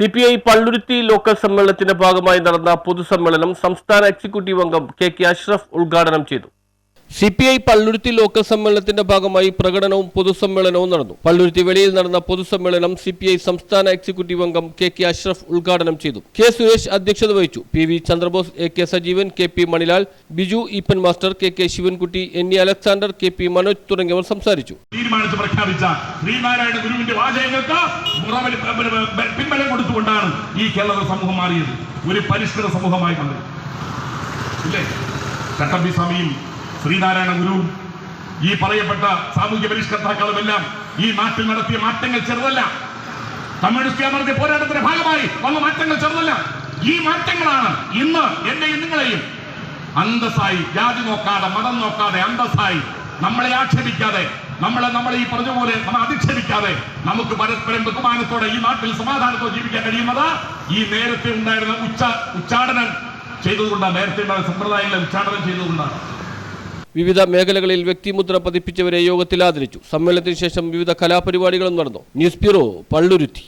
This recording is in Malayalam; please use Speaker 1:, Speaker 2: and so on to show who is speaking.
Speaker 1: C P I Palluruthy local സമ്മേളനത്തിന്റെ ഭാഗമായി നടന്ന പൊതുസമ്മേളനം സംസ്ഥാന എക്സിക്യൂട്ടീവ് അംഗം കെ കെ അഷ്റഫ് ഉദ്ഘാടനം ചെയ്തു. C P I Palluruthy local സമ്മേളനത്തിന്റെ ഭാഗമായി പ്രകടനവും പൊതുസമ്മേളനവും നടന്നു. പള്ളുരുത്തി വെളിയിൽ നടന്ന പൊതുസമ്മേളനം സി പി ഐ സംസ്ഥാന എക്സിക്യൂട്ടീവ് അംഗം കെ കെ അഷ്റഫ് ഉദ്ഘാടനം ചെയ്തു. കെ സുരേഷ് അധ്യക്ഷത വഹിച്ചു. P V Chandrabose A K Sajeevan K P Manilal Biju Eapen master K K Sivankutty N E Alexander K P Manoj തുടങ്ങിയവർ സംസാരിച്ചു.
Speaker 2: തീരുമാനിച്ച് പ്രഖ്യാപിച്ച ശ്രീനാരായണ ഗുരുവിന്റെ വാചകങ്ങൾക്ക് പിൻബലം കൊടുത്തുകൊണ്ടാണ് ഈ കേരള സമൂഹം മാറിയത്. ഒരു പരിഷ്കൃത സമൂഹമായി കണ്ടത് ഇല്ലേ? ചട്ടമ്പി സ്വാമിയും ശ്രീനാരായണ ഗുരുവും ഈ പറയപ്പെട്ട സാമൂഹ്യ പരിഷ്കർത്താക്കളുമെല്ലാം ഈ നാട്ടിൽ നടത്തിയ മാറ്റങ്ങൾ ചെറുതല്ല. കമ്മ്യൂണിസ്റ്റ് നടത്തിയ പോരാട്ടത്തിന്റെ ഭാഗമായി വന്ന മാറ്റങ്ങൾ ചെറുതല്ല. ഈ മാറ്റങ്ങളാണ് ഇന്ന് എന്നെയും നിങ്ങളെയും അന്തസ്സായി ജാതി നോക്കാതെ മതം നോക്കാതെ അന്തസ്സായി നമ്മളെ ആക്ഷേപിക്കാതെ നമ്മളെ നമ്മളെ ഈ പറഞ്ഞ പോലെ നമ്മൾ അധിക്ഷേപിക്കാതെ നമുക്ക് പരസ്പരം ബഹുമാനത്തോടെ ഈ നാട്ടിൽ സമാധാനത്തോടെ ജീവിക്കാൻ കഴിയുന്നത് ഈ നേരത്തെ ഉണ്ടായിരുന്ന ഉച്ച ഉച്ചാടനം ചെയ്തതുകൊണ്ടാണ്. നേരത്തെ ഉണ്ടായ സമ്പ്രദായങ്ങളെ ഉച്ചാടനം ചെയ്തതുകൊണ്ടാണ്.
Speaker 1: വിവിധ മേഖലകളിൽ വ്യക്തിമുദ്ര പതിപ്പിച്ചവരെ യോഗത്തിൽ ആദരിച്ചു. സമ്മേളനത്തിന് ശേഷം വിവിധ കലാപരിപാടികളും നടന്നു. News bureau Palluruthy.